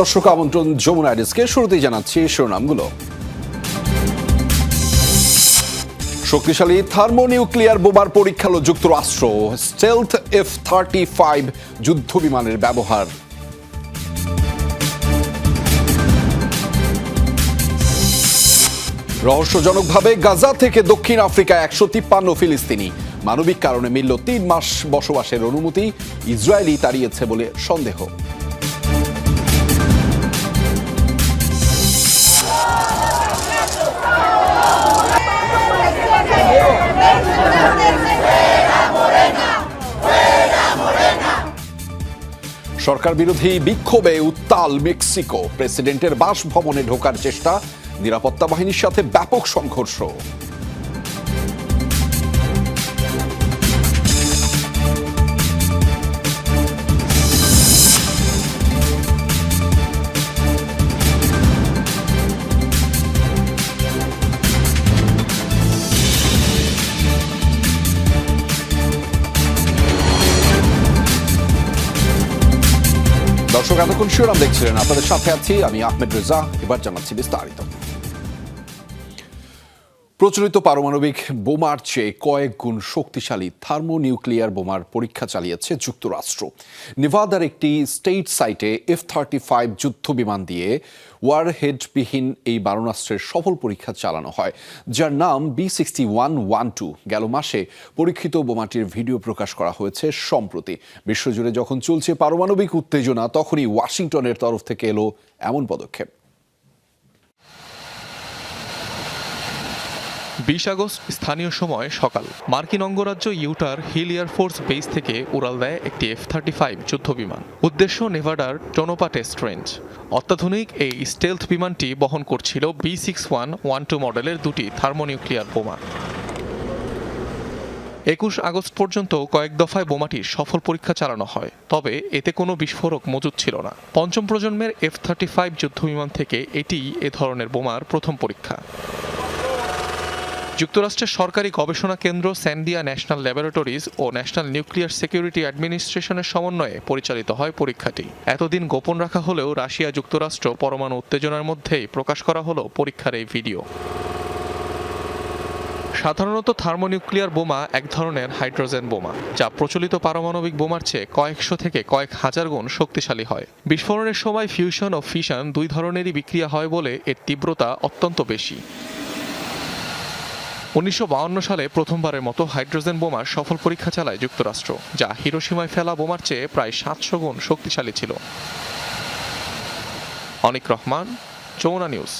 দর্শক আমন্ত্রণ যমুনা আইডিসকে শুরুতেই জানাচ্ছি শিরোনামগুলো। শক্তিশালী থার্মোনিউক্লিয়ার বোমার পরীক্ষালো যুক্তরাষ্ট্র স্টেলথ এফ থার্টি ফাইভ যুদ্ধ বিমানের ব্যবহার। রহস্যজনকভাবে গাজা থেকে দক্ষিণ আফ্রিকা একশো তিপ্পান্ন ফিলিস্তিনি। মানবিক কারণে মিলল তিন মাস বসবাসের অনুমতি ইসরায়েলি তাড়িয়েছে বলে সন্দেহ। সরকার বিরোধী বিক্ষোভে উত্তাল মেক্সিকো। প্রেসিডেন্টের বাসভবনে ঢোকার চেষ্টা নিরাপত্তা বাহিনীর সাথে ব্যাপক সংঘর্ষ। শিরোনাম দেখছিলেন। আপনাদের সাথে আছি আমি আহমেদ রেজা। এবার জানাচ্ছি বিস্তারিত। প্রচলিত পারমাণবিক বোমার চেয়ে কয়েক গুণ শক্তিশালী থার্মোনিউক্লিয়ার বোমার পরীক্ষা চালিয়েছে যুক্তরাষ্ট্র। নেভাদার একটি স্টেট সাইটে এফ থার্টি ফাইভ যুদ্ধ বিমান দিয়ে ওয়ারহেডবিহীন এই বারণাস্ত্রের সফল পরীক্ষা চালানো হয়, যার নাম B sixty one one two. গেল মাসে পরীক্ষিত বোমাটির ভিডিও প্রকাশ করা হয়েছে সম্প্রতি। বিশ্বজুড়ে যখন চলছে পারমাণবিক উত্তেজনা, তখনই ওয়াশিংটনের তরফ থেকে এলো এমন পদক্ষেপ। বিশ আগস্ট, স্থানীয় সময় সকাল। মার্কিন অঙ্গরাজ্য ইউটার হিল এয়ারফোর্স বেস থেকে উড়াল দেয় একটি এফ থার্টি ফাইভ যুদ্ধ বিমান উদ্দেশ্য নেভাডার টোনোপা টেস্ট রেঞ্জ অত্যাধুনিক এই স্টেলথ বিমানটি বহন করছিল B six one one two মডেলের দুটি থার্মোনিউক্লিয়ার বোমা। একুশ আগস্ট পর্যন্ত কয়েক দফায় বোমাটির সফল পরীক্ষা চালানো হয়, তবে এতে কোনো বিস্ফোরক মজুদ ছিল না। পঞ্চম প্রজন্মের এফ থার্টি ফাইভ যুদ্ধবিমান থেকে এটিই এ ধরনের বোমার প্রথম পরীক্ষা। যুক্তরাষ্ট্রের সরকারি গবেষণা কেন্দ্র স্যান্ডিয়া ন্যাশনাল ল্যাবরেটরিজ ও ন্যাশনাল নিউক্লিয়ার সিকিউরিটি অ্যাডমিনিস্ট্রেশনের সমন্বয়ে পরিচালিত হয় পরীক্ষাটি। এতদিন গোপন রাখা হলেও রাশিয়া যুক্তরাষ্ট্র পরমাণু উত্তেজনার মধ্যেই প্রকাশ করা হলো পরীক্ষার এই ভিডিও। সাধারণত থার্মোনিউক্লিয়ার বোমা এক ধরনের হাইড্রোজেন বোমা, যা প্রচলিত পারমাণবিক বোমার চেয়ে কয়েকশো থেকে কয়েক হাজার গুণ শক্তিশালী হয়। বিস্ফোরণের সময় ফিউশন ও ফিশন দুই ধরনেরই বিক্রিয়া হয় বলে এর তীব্রতা অত্যন্ত বেশি। উনিশশো সালে প্রথমবারের মতো হাইড্রোজেন বোমার সফল পরীক্ষা চালায় যুক্তরাষ্ট্র, যা হিরোসীমায় ফেলা বোমার চেয়ে প্রায় সাতশো গুণ শক্তিশালী ছিল। অনিক রহমান চৌনা নিউজ।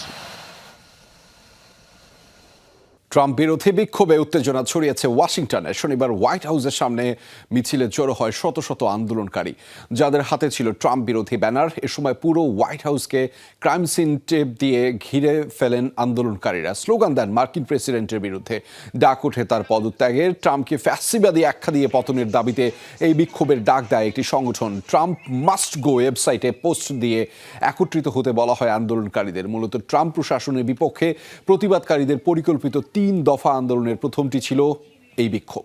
ট্রাম্প বিরোধী বিক্ষোভে উত্তেজনা ছড়িয়েছে ওয়াশিংটনে। শনিবার হোয়াইট হাউসের সামনে মিছিলে জড়ো হয় শত শত আন্দোলনকারী। যাদের হাতে ছিল ট্রাম্প বিরোধী ব্যানার, এ সময় পুরো হোয়াইট হাউসকে ক্রাইম সিন টেপ দিয়ে ঘিরে ফেলেন আন্দোলনকারীরা। স্লোগান দেন মার্কিন প্রেসিডেন্টের বিরুদ্ধে। ডাক ওঠে তার পদত্যাগের। ট্রাম্পকে ফ্যাসিবাদী আখ্যা দিয়ে পতনের দাবিতে এই বিক্ষোভের ডাক দেয় একটি সংগঠন। ট্রাম্প মাস্ট গো ওয়েবসাইটে পোস্ট দিয়ে একত্রিত হতে বলা হয় আন্দোলনকারীদের। মূলত ট্রাম্প প্রশাসনের বিপক্ষে প্রতিবাদকারীদের পরিকল্পিত তিন দফা আন্দোলনের প্রথমটি ছিল এই বিক্ষোভ।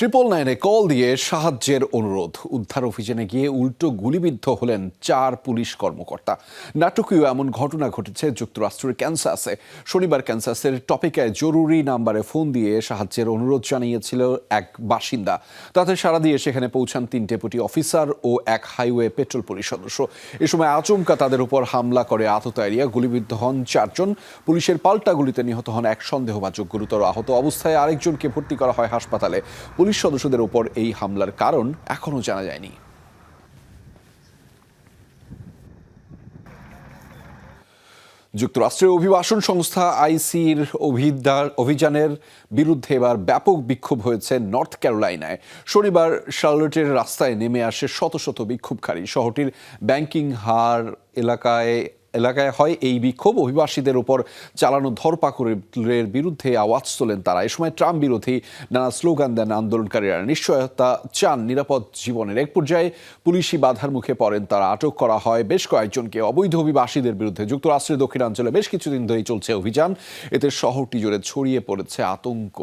ট্রিপল নাইনে কল দিয়ে সাহায্যের অনুরোধ। উদ্ধার অভিযানে গিয়ে উল্টো গুলিবিদ্ধ হলেন চার পুলিশ কর্মকর্তা। নাটকীয় এমন ঘটনা ঘটেছে যুক্তরাষ্ট্রের ক্যান্সাসে। শনিবার ক্যান্সাসের টপিকায় জরুরি নাম্বারে ফোন দিয়ে সাহায্যের অনুরোধ জানিয়েছিল এক বাসিন্দা। তাতে সারা দিয়ে সেখানে পৌঁছান তিন ডেপুটি অফিসার ও এক হাইওয়ে পেট্রোল পুলিশ সদস্য। এ সময় আচমকা তাদের উপর হামলা করে আতত এরিয়া। গুলিবিদ্ধ হন চারজন। পুলিশের পাল্টা গুলিতে নিহত হন এক সন্দেহবাচক গুরুতর আহত অবস্থায় আরেকজনকে ভর্তি করা হয় হাসপাতালে। পুলিশ সদস্যদের উপর এই হামলার কারণ এখনও জানা যায়নি। যুক্তরাষ্ট্রের অভিবাসন সংস্থা আইসির অভিযানের বিরুদ্ধে এবার ব্যাপক বিক্ষোভ হয়েছে নর্থ ক্যারোলাইনায়। শনিবার শার্লটের রাস্তায় নেমে আসে শত শত বিক্ষোভকারী। শহরটির ব্যাংকিং হার এলাকায় এলাকায় হয় এই বিক্ষোভ। অভিবাসীদের উপর চালানো ধরপাকড়ের বিরুদ্ধে আওয়াজ তোলেন তারা। এ সময় ট্রাম্প বিরোধী নানা স্লোগান দেন আন্দোলনকারীরা। নিশ্চয়তা চান নিরাপদ জীবনের। এক পর্যায়ে পুলিশি বাধার মুখে পড়েন তারা। আটক করা হয় বেশ কয়েকজনকে। অবৈধ অভিবাসীদের বিরুদ্ধে যুক্তরাষ্ট্রের দক্ষিণাঞ্চলে বেশ কিছুদিন ধরেই চলছে অভিযান। এতে শহরটি জুড়ে ছড়িয়ে পড়েছে আতঙ্ক।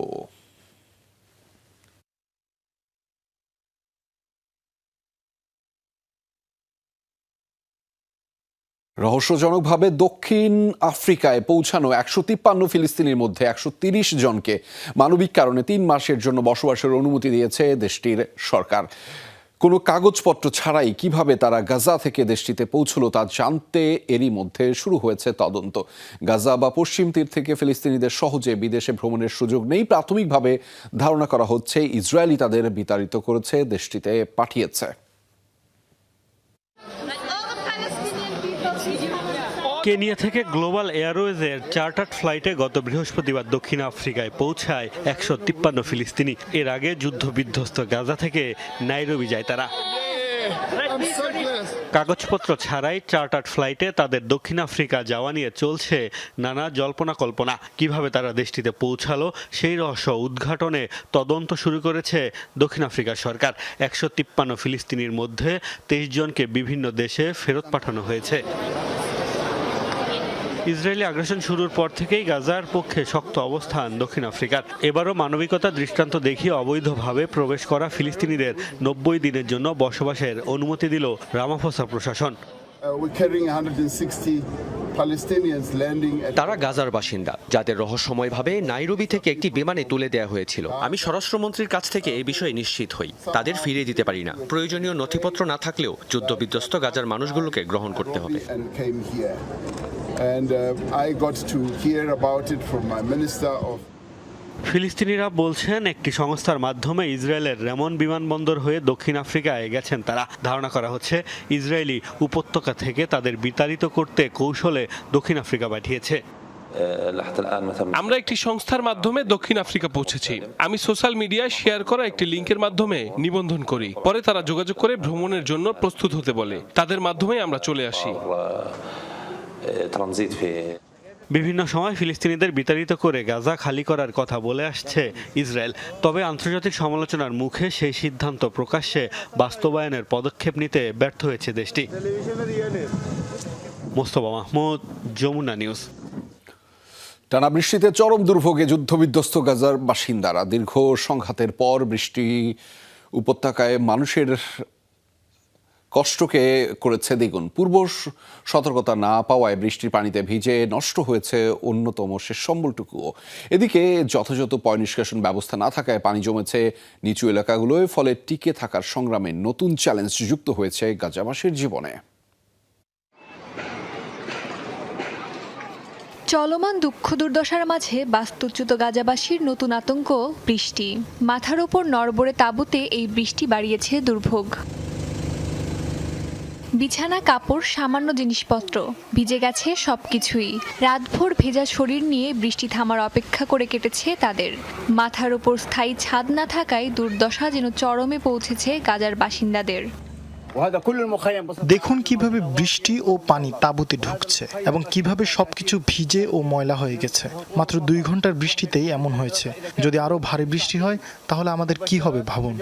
রহস্যজনকভাবে দক্ষিণ আফ্রিকায় পৌঁছানো একশো তিপ্পান্ন ফিলিস্তিনির মধ্যে একশো তিরিশ জনকে মানবিক কারণে তিন মাসের জন্য বসবাসের অনুমতি দিয়েছে দেশটির সরকার। কোনো কাগজপত্র ছাড়াই কীভাবে তারা গাজা থেকে দেশটিতে পৌঁছলো তা জানতে এরই মধ্যে শুরু হয়েছে তদন্ত। গাজা বা পশ্চিম তীর থেকে ফিলিস্তিনিদের সহজে বিদেশে ভ্রমণের সুযোগ নেই। প্রাথমিকভাবে ধারণা করা হচ্ছে ইসরায়েলি তাদের বিতাড়িত করেছে, দেশটিতে পাঠিয়েছে। কেনিয়া থেকে গ্লোবাল এয়ারওয়েজের চার্টার্ড ফ্লাইটে গত বৃহস্পতিবার দক্ষিণ আফ্রিকায় পৌঁছায় একশো তিপ্পান্ন ফিলিস্তিনি। এর আগে যুদ্ধ বিধ্বস্ত গাজা থেকে নাইরোবি যায় তারা। কাগজপত্র ছাড়াই চার্টার্ড ফ্লাইটে তাদের দক্ষিণ আফ্রিকা যাওয়া নিয়ে চলছে নানা জল্পনা কল্পনা। কীভাবে তারা দেশটিতে পৌঁছালো, সেই রহস্য উদ্ঘাটনে তদন্ত শুরু করেছে দক্ষিণ আফ্রিকার সরকার। একশো তিপ্পান্ন ফিলিস্তিনির মধ্যে তেইশ জনকে বিভিন্ন দেশে ফেরত পাঠানো হয়েছে। ইসরায়েলি আগ্রাসন শুরুর পর থেকেই গাজার পক্ষে শক্ত অবস্থান দক্ষিণ আফ্রিকার। এবারও মানবিকতা দৃষ্টান্ত দেখিয়ে অবৈধভাবে প্রবেশ করা ফিলিস্তিনিদের নব্বই দিনের জন্য বসবাসের অনুমতি দিল রামাফোসা প্রশাসন। Uh, we're carrying 160 Palestinians landing at তারা গাজার বাসিন্দা যাদের রহস্যময়ভাবে নাইরোবি থেকে একটি বিমানে তুলে দেওয়া হয়েছিল। আমি স্বরাষ্ট্রমন্ত্রীর কাছ থেকে এই বিষয়ে নিশ্চিত হই। তাদের ফিরিয়ে দিতে পারি না। প্রয়োজনীয় নথিপত্র না থাকলেও যুদ্ধবিধ্বস্ত গাজার মানুষগুলোকে গ্রহণ করতে হবে। And uh, I got to hear about it from my minister of ফিলিস্তিনিরা বলছেন একটি সংস্থার মাধ্যমে ইসরায়েলের রেমন বিমানবন্দর হয়ে দক্ষিণ আফ্রিকায় গেছেন তারা। ধারণা করা হচ্ছে ইসরায়েলি উপত্যকা থেকে তাদের বিতাড়িত করতে কৌশলে দক্ষিণ আফ্রিকা পাঠিয়েছে। আমরা একটি সংস্থার মাধ্যমে দক্ষিণ আফ্রিকা পৌঁছেছি। আমি সোশ্যাল মিডিয়ায় শেয়ার করা একটি লিঙ্কের মাধ্যমে নিবন্ধন করি। পরে তারা যোগাযোগ করে ভ্রমণের জন্য প্রস্তুত হতে বলে। তাদের মাধ্যমে আমরা চলে আসি। ট্রানজিট ফি বিভিন্ন সময় ফিলিস্তিনিদের বিতাড়িত করে গাজা খালি করার কথা বলে আসছে ইসরায়েল। তবে আন্তর্জাতিক সমালোচনার মুখে সেই সিদ্ধান্ত প্রকাশ্যে বাস্তবায়নের পদক্ষেপ নিতে ব্যর্থ হয়েছে দেশটি। মোস্তফা মাহমুদ যমুনা নিউজ। টানা বৃষ্টিতে চরম দুর্ভোগে যুদ্ধবিধ্বস্ত গাজার বাসিন্দারা দীর্ঘ সংঘাতের পর বৃষ্টি উপত্যকায় মানুষের কষ্টকে করেছে দ্বিগুণ। পূর্ব সতর্কতা না পাওয়ায় বৃষ্টির পানিতে ভিজে নষ্ট হয়েছে অন্যতম শেষ সম্বলটুকুও। এদিকে যথাযথ পয় নিষ্কাশন ব্যবস্থা না থাকায় পানি জমেছে নিচু এলাকাগুলোয়, ফলে টিকে থাকার সংগ্রামে নতুন চ্যালেঞ্জ যুক্ত হয়েছে গাজাবাসীর জীবনে। চলমান দুঃখ দুর্দশার মাঝে বাস্তুচ্যুত গাজাবাসীর নতুন আতঙ্ক, বৃষ্টি। মাথার ওপর নড়বড়ে তাঁবুতে এই বৃষ্টি বাড়িয়েছে দুর্ভোগ। বিছানা, কাপড়, সামান্য জিনিসপত্র, ভিজে গেছে সব কিছুই রাতভর ভেজা শরীর নিয়ে বৃষ্টি থামার অপেক্ষা করে কেটেছে তাদের। মাথার ওপর স্থায়ী ছাদ না থাকায় দুর্দশা যেন চরমে পৌঁছেছে গাজার বাসিন্দাদের। দেখুন কীভাবে বৃষ্টি ও পানি তাঁবুতে ঢুকছে এবং কীভাবে সবকিছু ভিজে ও ময়লা হয়ে গেছে। মাত্র দুই ঘণ্টার বৃষ্টিতেই এমন হয়েছে। যদি আরও ভারী বৃষ্টি হয়, তাহলে আমাদের কি হবে ভাবুন?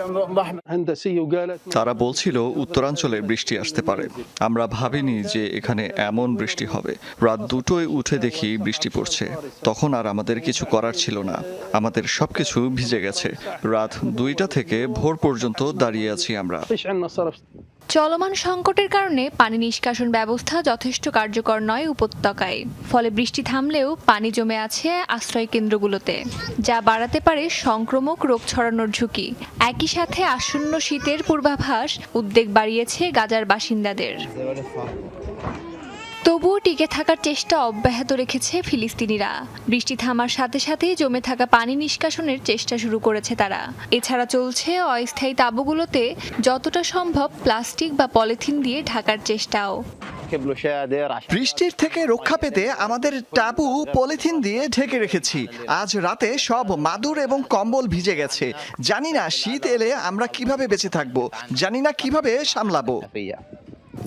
তারা বলছিল উত্তরাঞ্চলে বৃষ্টি আসতে পারে। আমরা ভাবিনি যে এখানে এমন বৃষ্টি হবে। রাত দুটোয় উঠে দেখি বৃষ্টি পড়ছে। তখন আর আমাদের কিছু করার ছিল না। আমাদের সবকিছু ভিজে গেছে। রাত দুইটা থেকে ভোর পর্যন্ত দাঁড়িয়ে আছি আমরা। চলমান সংকটের কারণে পানি নিষ্কাশন ব্যবস্থা যথেষ্ট কার্যকর নয় উপত্যকায়। ফলে বৃষ্টি থামলেও পানি জমে আছে আশ্রয় কেন্দ্রগুলোতে, যা বাড়াতে পারে সংক্রমক রোগ ছড়ানোর ঝুঁকি। একই সাথে আসন্ন শীতের পূর্বাভাস উদ্বেগ বাড়িয়েছে গাজার বাসিন্দাদের। তবুও টিকে থাকার চেষ্টা অব্যাহত রেখেছে ফিলিস্তিনিরা। বৃষ্টি থামার সাথে সাথেই জমে থাকা পানি নিষ্কাশনের চেষ্টা শুরু করেছে তারা। এছাড়া চলছে অস্থায়ী তাঁবুগুলোতে যতটা সম্ভব প্লাস্টিক বা পলিথিন দিয়ে ঢাকার চেষ্টাও। বৃষ্টির থেকে রক্ষা পেতে আমাদের টাবু পলিথিন দিয়ে ঢেকে রেখেছি। আজ রাতে সব মাদুর এবং কম্বল ভিজে গেছে। জানি না শীত এলে আমরা কীভাবে বেঁচে থাকব, জানি না কীভাবে সামলাবো।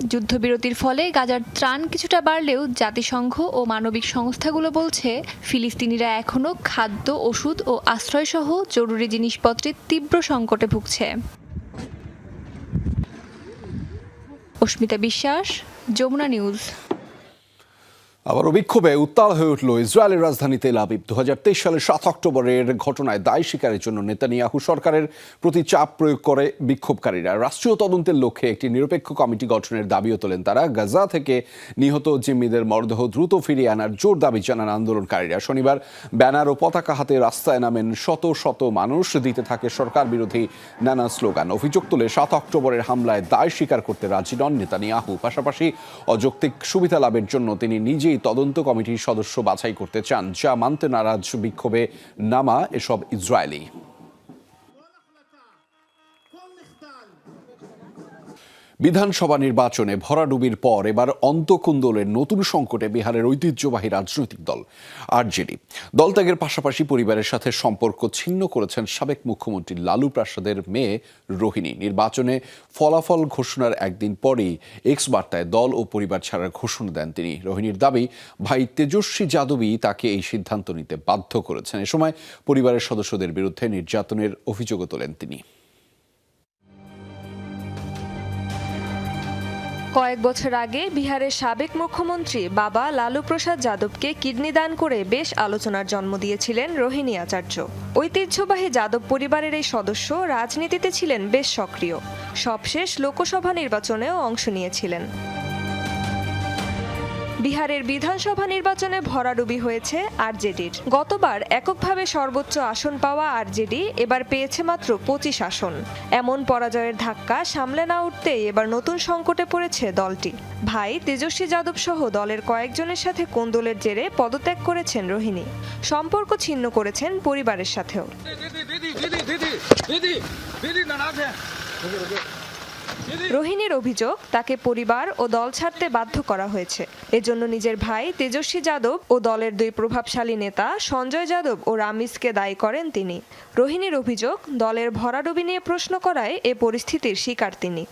যুদ্ধবিরতির ফলে গাজার ত্রাণ কিছুটা বাড়লেও জাতিসংঘ ও মানবিক সংস্থাগুলো বলছে, ফিলিস্তিনিরা এখনও খাদ্য, ওষুধ ও আশ্রয়সহ জরুরি জিনিসপত্রের তীব্র সংকটে ভুগছে। অস্মিতা বিশ্বাস, যমুনা নিউজ। আবারও বিক্ষোভে উত্তাল হয়ে উঠল ইসরায়েলের রাজধানী তেল আবিব। দু হাজার তেইশ সালের সাত অক্টোবরের ঘটনায় দায় স্বীকারের জন্য নেতানিয়াহু সরকারের প্রতি চাপ প্রয়োগ করে বিক্ষোভকারীরা। রাষ্ট্রীয় তদন্তের লক্ষ্যে একটি নিরপেক্ষ কমিটি গঠনের দাবিও তোলেন তারা। গাজা থেকে নিহত জিম্মিদের মরদেহ দ্রুত ফিরিয়ে আনার জোর দাবি জানান আন্দোলনকারীরা। শনিবার ব্যানার ও পতাকা হাতে রাস্তায় নামেন শত শত মানুষ। দিতে থাকে সরকার বিরোধী নানা স্লোগান। অভিযোগ তুলে সাত অক্টোবরের হামলায় দায় স্বীকার করতে রাজি নন নেতানিয়াহু। পাশাপাশি অযৌক্তিক সুবিধা লাভের জন্য তিনি নিজেই তদন্ত কমিটির সদস্য বাছাই করতে চান যা মানতে নারাজ বিক্ষোভে নামা এসব ইসরায়েলি। বিধানসভা নির্বাচনে ভরাডুবির পর এবার অন্তকুন্দলের নতুন সংকটে বিহারের ঐতিহ্যবাহী রাজনৈতিক দল, আরজেডি। দল ত্যাগের পাশাপাশি পরিবারের সাথে সম্পর্ক ছিন্ন করেছেন সাবেক মুখ্যমন্ত্রী লালু প্রসাদের মেয়ে রোহিণী। নির্বাচনে ফলাফল ঘোষণার একদিন পরেই এক্স বার্তায় দল ও পরিবার ছাড়ার ঘোষণা দেন তিনি। রোহিণীর দাবি, ভাই তেজস্বী যাদবই তাকে এই সিদ্ধান্ত নিতে বাধ্য করেছেন। এ সময় পরিবারের সদস্যদের বিরুদ্ধে নির্যাতনের অভিযোগও তোলেন তিনি। কয়েক বছর আগে বিহারের সাবেক মুখ্যমন্ত্রী বাবা লালু প্রসাদ যাদবকে কিডনি দান করে বেশ আলোচনার জন্ম দিয়েছিলেন রোহিণী আচার্য। ঐতিহ্যবাহী যাদব পরিবারের এই সদস্য রাজনীতিতে ছিলেন বেশ সক্রিয়। সবশেষ লোকসভা নির্বাচনেও অংশ নিয়েছিলেন। বিহারের বিধানসভা নির্বাচনে ভরাডুবি হয়েছে আরজেডির গতবার এককভাবে সর্বোচ্চ আসন পাওয়া আরজেডি এবার পেয়েছে মাত্র পঁচিশ আসন এমন পরাজয়ের ধাক্কা সামলে না উঠতেই এবার নতুন সংকটে পড়েছে দলটি ভাই তেজস্বী যাদব সহ দলের কয়েকজনের সাথে কোন্দলের জেরে পদত্যাগ করেছেন রোহিণী সম্পর্ক ছিন্ন করেছেন পরিবারের সাথেও রোহিণীর অভিযোগ তাকে পরিবার ও দল ছাড়তে বাধ্য করা হয়েছে এজন্য নিজের ভাই তেজস্বী যাদব ও দলের দুই প্রভাবশালী নেতা সঞ্জয় যাদব ও রামিসকে দায়ী করেন তিনি রোহিণীর অভিযোগ দলের ভরাডুবি নিয়ে প্রশ্ন করায় এ পরিস্থিতির শিকার তিনি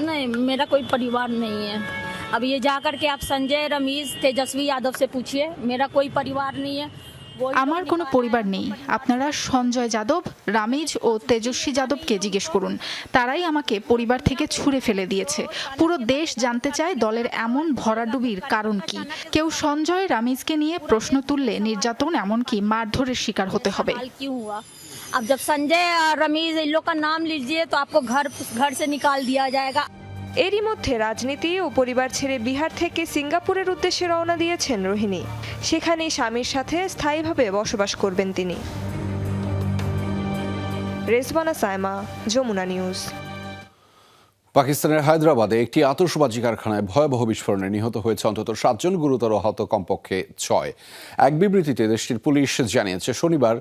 नहीं मेरा कोई परिवार नहीं है अब ये जाकर के आप संजय रमीज तेजस्वी यादव से पूछिए मेरा कोई परिवार नहीं है वो আমার কোনো পরিবার নেই আপনারা সঞ্জয় যাদব রামিজ ও তেজস্বী যাদবকে জিজ্ঞেস করুন তারাই আমাকে পরিবার থেকে ছুঁড়ে ফেলে দিয়েছে পুরো দেশ জানতে চায় দলের এমন ভরাডুবির কারণ কি কেউ সঞ্জয় রামিজকে নিয়ে প্রশ্ন তুললে নির্যাতন এমনকি মারধরের শিকার হতে হবে हाल क्यों हुआ अब जब संजय और रमीज इन लोग का नाम लीजिए तो आपको घर घर से निकाल दिया जाएगा এরই মধ্যে রাজনীতি ও পরিবার ছেড়ে বিহার থেকে সিঙ্গাপুরের উদ্দেশ্যে রওনা দিয়েছেন রোহিণী। সেখানেই স্বামীর সাথে স্থায়ীভাবে বসবাস করবেন তিনি। রেজবানা সায়মা, যমুনা নিউজ। পাকিস্তানের হায়দ্রাবাদে একটি আতশবাজি কারখানায় ভয়াবহ বিস্ফোরণে নিহত হয়েছে অন্তত সাতজন গুরুতর আহত কমপক্ষে ছয়। এক বিবৃতিতে দেশটির পুলিশ জানিয়েছে, শনিবার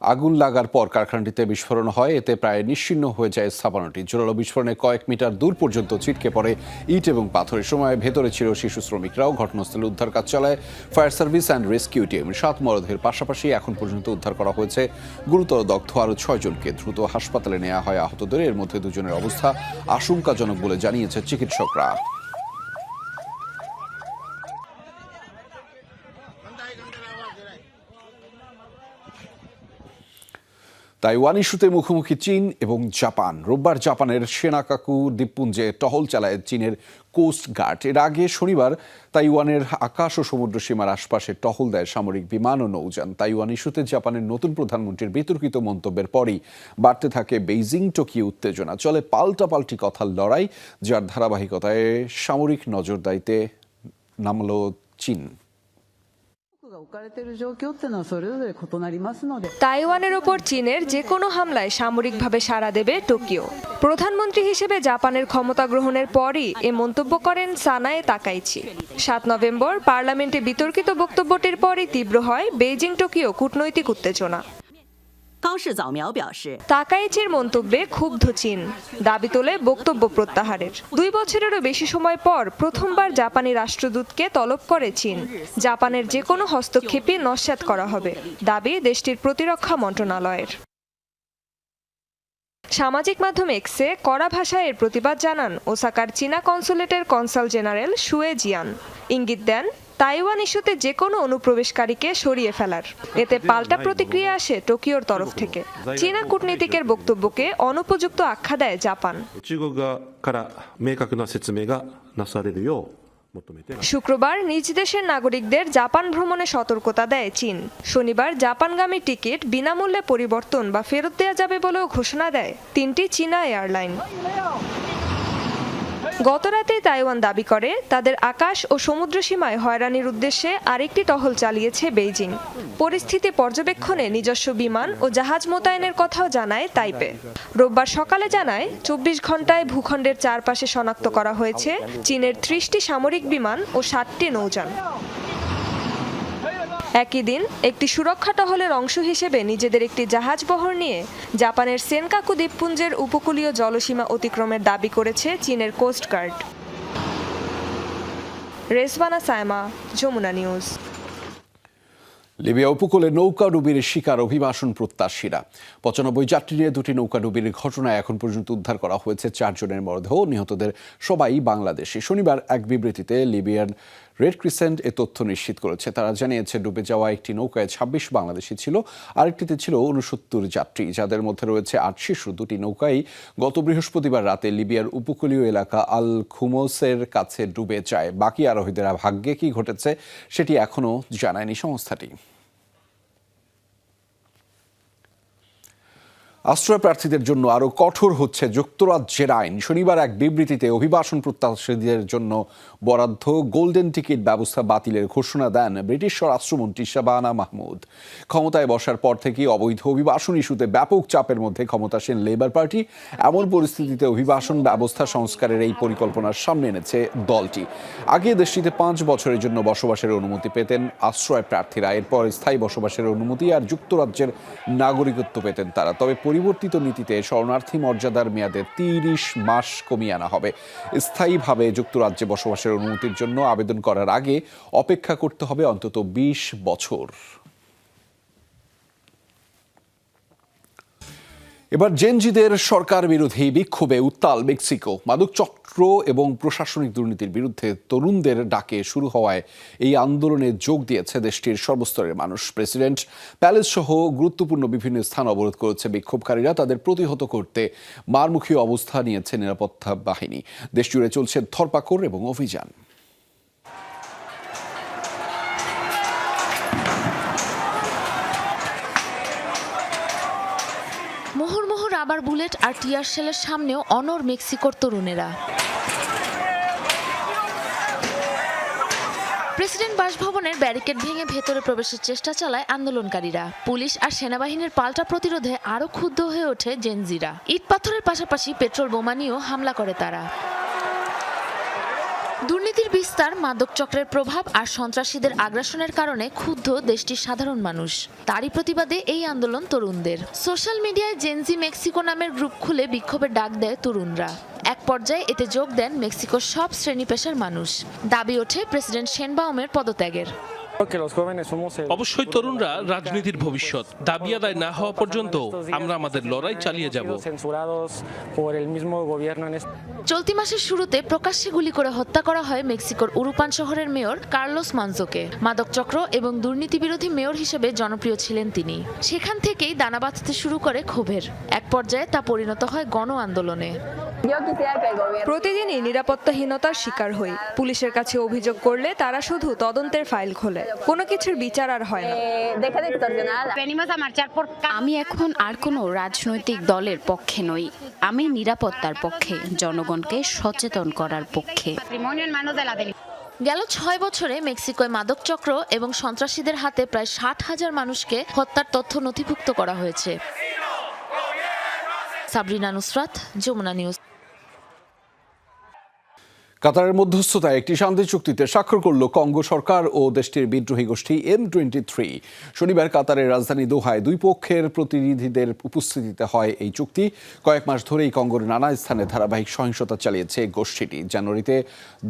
আগুন লাগার পর কারখানাটিতে বিস্ফোরণ হয়। এতে প্রায় নিশ্চিহ্ন হয়ে যায় স্থাপনাটি। জোরালো বিস্ফোরণে কয়েক মিটার দূর পর্যন্ত ছিটকে পড়ে ইট এবং পাথরের সময় ভেতরে ছিল শিশু শ্রমিকরাও। ঘটনাস্থলে উদ্ধার কাজ চালায় fire service and rescue team. সাত মরদেহের পাশাপাশি এখন পর্যন্ত উদ্ধার করা হয়েছে। গুরুতর দগ্ধ আরও ছয়জনকে দ্রুত হাসপাতালে নেওয়া হয় আহতদের। এর মধ্যে দুজনের অবস্থা আশঙ্কাজনক বলে জানিয়েছে চিকিৎসকরা। তাইওয়ান ইস্যুতে মুখোমুখি চীন এবং জাপান। রোববার জাপানের সেনাকাকু দ্বীপপুঞ্জে টহল চালায় চীনের কোস্ট গার্ড। এর আগে শনিবার তাইওয়ানের আকাশ ও সমুদ্র সীমার আশপাশে টহল দেয় সামরিক বিমান ও নৌযান। তাইওয়ান ইস্যুতে জাপানের নতুন প্রধানমন্ত্রীর বিতর্কিত মন্তব্যের পরই বাড়তে থাকে বেইজিং, টোকিও উত্তেজনা। চলে পাল্টাপাল্টি কথার লড়াই, যার ধারাবাহিকতায় সামরিক নজরদারিতে নামল চীন। তাইওয়ানের ওপর চীনের যে কোনো হামলায় সামরিকভাবে সাড়া দেবে টোকিও। প্রধানমন্ত্রী হিসেবে জাপানের ক্ষমতা গ্রহণের পরই এ মন্তব্য করেন সানায় তাকাইছি সাত নভেম্বর পার্লামেন্টে বিতর্কিত বক্তব্যটির পরই তীব্র হয় বেইজিং টোকিও কূটনৈতিক উত্তেজনা। তাকাইচির মন্তব্যে ক্ষুব্ধ চীন। দাবি তোলে বক্তব্য প্রত্যাহারের। দুই বছরেরও বেশি সময় পর প্রথমবার জাপানি রাষ্ট্রদূতকে তলব করে চীন। জাপানের যে কোনো হস্তক্ষেপই নস্যাৎ করা হবে, দাবি দেশটির প্রতিরক্ষা মন্ত্রণালয়ের। সামাজিক মাধ্যম এক্সে কড়া ভাষায় এর প্রতিবাদ জানান ওসাকার চীনা কনসুলেটের কনসাল জেনারেল শুয়ে জিয়ান। ইঙ্গিত দেন তাইওয়ান ইস্যুতে যে কোনো অনুপ্রবেশকারীকে সরিয়ে ফেলার। এতে পাল্টা প্রতিক্রিয়া আসে টোকিওর তরফ থেকে। চীনা কূটনীতিকের বক্তব্যকে অনুপযুক্ত আখ্যা দেয় জাপান। শুক্রবার নিজ দেশের নাগরিকদের জাপান ভ্রমণে সতর্কতা দেয় চীন। শনিবার জাপানগামী টিকিট বিনামূল্যে পরিবর্তন বা ফেরত দেওয়া যাবে বলেও ঘোষণা দেয় তিনটি চীনা এয়ারলাইন। গতরাতে তাইওয়ান দাবি করে, তাদের আকাশ ও সমুদ্র সীমায় হয়রানির উদ্দেশ্যে আরেকটি টহল চালিয়েছে বেইজিং। পরিস্থিতি পর্যবেক্ষণে নিজস্ব বিমান ও জাহাজ মোতায়েনের কথাও জানায় তাইপে। রোববার সকালে জানায়, চব্বিশ ঘন্টায় ভূখণ্ডের চারপাশে শনাক্ত করা হয়েছে চীনের ত্রিশটি সামরিক বিমান ও ষাটটি নৌযান। একই দিন একটি সুরক্ষা টহলের অংশ হিসেবে নিজেদের একটি জাহাজ বহর নিয়ে জাপানের সেনকাকু দ্বীপপুঞ্জের উপকূলীয় জলসীমা অতিক্রমের দাবি করেছে চীনের coastguard Rezwana Saima, Jamuna news. Libya উপকূলে নৌকা ডুবির শিকার অভিবাসন প্রত্যাশীরা। পঁচানব্বই যাত্রী নিয়ে দুটি নৌকাডুবির ঘটনায় এখন পর্যন্ত উদ্ধার করা হয়েছে চারজনের মরদেহ। নিহতদের সবাই বাংলাদেশি। শনিবার এক বিবৃতিতে লিবিয়ান রেড ক্রিসেন্ট এ তথ্য নিশ্চিত করেছে। তারা জানিয়েছে, ডুবে যাওয়া একটি নৌকায় ছাব্বিশ বাংলাদেশি ছিল, আরেকটিতে ছিল উনসত্তর যাত্রী। যাদের মধ্যে রয়েছে আট শিশু। দুটি নৌকাই গত বৃহস্পতিবার রাতে লিবিয়ার উপকূলীয় এলাকা আল খুমোসের কাছে ডুবে যায়। বাকি আরোহীদের ভাগ্যে কি ঘটেছে, সেটি এখনও জানায়নি সংস্থাটি। আশ্রয় প্রার্থীদের জন্য আরও কঠোর হচ্ছে যুক্তরাজ্যের আইন। শনিবার এক বিবৃতিতে অভিবাসন প্রত্যাশীদের জন্য বরাদ্দ গোল্ডেন টিকিট ব্যবস্থা বাতিলের ঘোষণা দেন ব্রিটিশ স্বরাষ্ট্রমন্ত্রী শাবানা মাহমুদ। ক্ষমতায় বসার পর থেকে অবৈধ অভিবাসন ইস্যুতে ব্যাপক চাপের মধ্যে ক্ষমতাসীন লেবার পার্টি এমন পরিস্থিতিতে অভিবাসন ব্যবস্থা সংস্কারের এই পরিকল্পনার সামনে এনেছে দলটি। আগে দেশটিতে পাঁচ বছরের জন্য বসবাসের অনুমতি পেতেন আশ্রয় প্রার্থীরা এরপর স্থায়ী বসবাসের অনুমতি আর যুক্তরাজ্যের নাগরিকত্ব পেতেন তারা। তবে পরিবর্তিত নীতিতে শরণার্থী মর্যাদার মেয়াদে তিরিশ মাস কমিয়ে আনা হবে। স্থায়ীভাবে যুক্তরাজ্যে বসবাসের অনুমতির জন্য আবেদন করার আগে অপেক্ষা করতে হবে অন্তত বিশ বছর। এবার জেনজিদের সরকার বিরোধী বিক্ষোভে উত্তাল মেক্সিকো। মাদক চক্র এবং প্রশাসনিক দুর্নীতির বিরুদ্ধে তরুণদের ডাকে শুরু হওয়ায় এই আন্দোলনে যোগ দিয়েছে দেশটির সর্বস্তরের মানুষ। প্রেসিডেন্ট প্যালেস সহ গুরুত্বপূর্ণ বিভিন্ন স্থান অবরোধ করেছে বিক্ষোভকারীরা। তাদের প্রতিহত করতে মারমুখী অবস্থা নিয়েছে নিরাপত্তা বাহিনী। দেশজুড়ে চলছে ধরপাকড় এবং অভিযান। রাবার বুলেট আর টিয়ার শেলের সামনেও অনর মেক্সিকোর তরুণেরা। প্রেসিডেন্ট বাসভবনের ব্যারিকেড ভেঙে ভেতরে প্রবেশের চেষ্টা চালায় আন্দোলনকারীরা। পুলিশ আর সেনাবাহিনীর পাল্টা প্রতিরোধে আরও ক্ষুব্ধ হয়ে ওঠে জেনজিরা। ইট পাথরের পাশাপাশি পেট্রোল বোমা নিয়েও হামলা করে তারা। দুর্নীতির বিস্তার, মাদক চক্রের প্রভাব আর সন্ত্রাসীদের আগ্রাসনের কারণে ক্ষুব্ধ দেশটির সাধারণ মানুষ। তারই প্রতিবাদে এই আন্দোলন তরুণদের। সোশ্যাল মিডিয়ায় জেনজি মেক্সিকো নামের গ্রুপ খুলে বিক্ষোভের ডাক দেয় তরুণরা। এক পর্যায়ে এতে যোগ দেন মেক্সিকোর সব শ্রেণি পেশার মানুষ। দাবি ওঠে প্রেসিডেন্ট সেনবাউমের পদত্যাগের। অবশ্যই তরুণরা রাজনীতির ভবিষ্যৎ দাবি আদায় না হওয়া পর্যন্ত আমরা আমাদের লড়াই চালিয়ে যাব। চলতি মাসের শুরুতে প্রকাশ্যে গুলি করে হত্যা করা হয় মেক্সিকোর উরুপান শহরের মেয়র কার্লোস মানজোকে। মাদক চক্র এবং দুর্নীতি বিরোধী মেয়র হিসেবে জনপ্রিয় ছিলেন তিনি। সেখান থেকেই দানা বাঁধতে শুরু করে ক্ষোভের। এক পর্যায়ে তা পরিণত হয় গণ আন্দোলনে। প্রতিদিনই নিরাপত্তাহীনতার শিকার হই। পুলিশের কাছে অভিযোগ করলে তারা শুধু তদন্তের ফাইল খোলে। কোনো কিছুর বিচার আর হয় না। আমি এখন আর কোনো রাজনৈতিক দলের পক্ষে নই। আমি নিরাপত্তার পক্ষে জনগণকে সচেতন করার পক্ষে। গেল ছয় বছরে মেক্সিকোয় মাদক চক্র এবং সন্ত্রাসীদের হাতে প্রায় ষাট হাজার মানুষকে হত্যার তথ্য নথিভুক্ত করা হয়েছে। সাবরিনা নুসরাত যমুনা নিউজ। কাতারের মধ্যস্থতায় একটি শান্তি চুক্তিতে স্বাক্ষর করল কঙ্গো সরকার ও দেশটির বিদ্রোহী গোষ্ঠী এম টোয়েন্টি থ্রি শনিবার কাতারের রাজধানী দোহায় দুই পক্ষের প্রতিনিধিদের উপস্থিতিতে হয় এই চুক্তি। কয়েক মাস ধরেই কঙ্গোর নানা স্থানে ধারাবাহিক সহিংসতা চালিয়েছে গোষ্ঠীটি। জানুয়ারিতে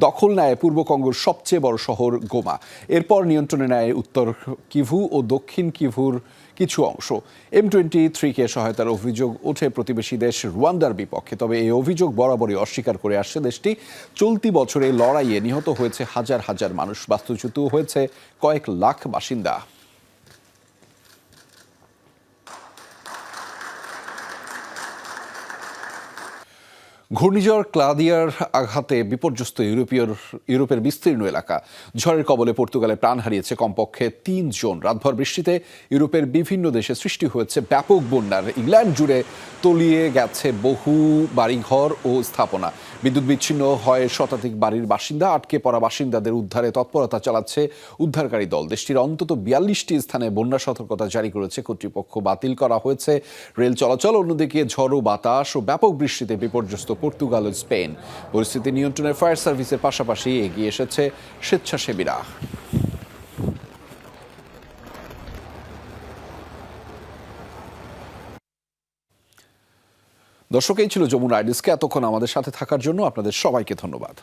দখল নেয় পূর্ব কঙ্গোর সবচেয়ে বড় শহর গোমা। এরপর নিয়ন্ত্রণে নেয় উত্তর কিভু ও দক্ষিণ কিভুর কিছু অংশ। এম টোয়েন্টি থ্রিকে সহায়তার অভিযোগ ওঠে প্রতিবেশী দেশ রুয়ান্ডার বিপক্ষে। তবে এই অভিযোগ বরাবরই অস্বীকার করে আসছে দেশটি। চলতি বছরে লড়াইয়ে নিহত হয়েছে হাজার হাজার মানুষ। বাস্তুচ্যুত হয়েছে কয়েক লাখ বাসিন্দা। ঘূর্ণিঝড় ক্লাদিয়ার আঘাতে বিপর্যস্ত ইউরোপীয় ইউরোপের বিস্তীর্ণ এলাকা। ঝড়ের কবলে পর্তুগালে প্রাণ হারিয়েছে কমপক্ষে তিনজন রাতভর বৃষ্টিতে ইউরোপের বিভিন্ন দেশে সৃষ্টি হয়েছে ব্যাপক বন্যার। ইংল্যান্ড জুড়ে তলিয়ে গেছে বহু বাড়িঘর ও স্থাপনা। বিদ্যুৎ বিচ্ছিন্ন হয় শতাধিক বাড়ির বাসিন্দা আটকে পড়া বাসিন্দাদের উদ্ধারে তৎপরতা চালাচ্ছে উদ্ধারকারী দল। দেশটির অন্তত বিয়াল্লিশটি স্থানে বন্যা সতর্কতা জারি করেছে। কর্তৃপক্ষ বাতিল করা হয়েছে। রেল চলাচল অন্যদিকে ঝড়ো বাতাস ও ব্যাপক বৃষ্টিতে বিপর্যস্ত পর্তুগাল ও স্পেন। পরিস্থিতি নিয়ন্ত্রণে ফায়ার সার্ভিসের পাশাপাশি এগিয়ে এসেছে স্বেচ্ছাসেবীরা। দর্শক, এই ছিল যমুনা আইডিসকে। এতক্ষণ আমাদের সাথে থাকার জন্য আপনাদের সবাইকে ধন্যবাদ।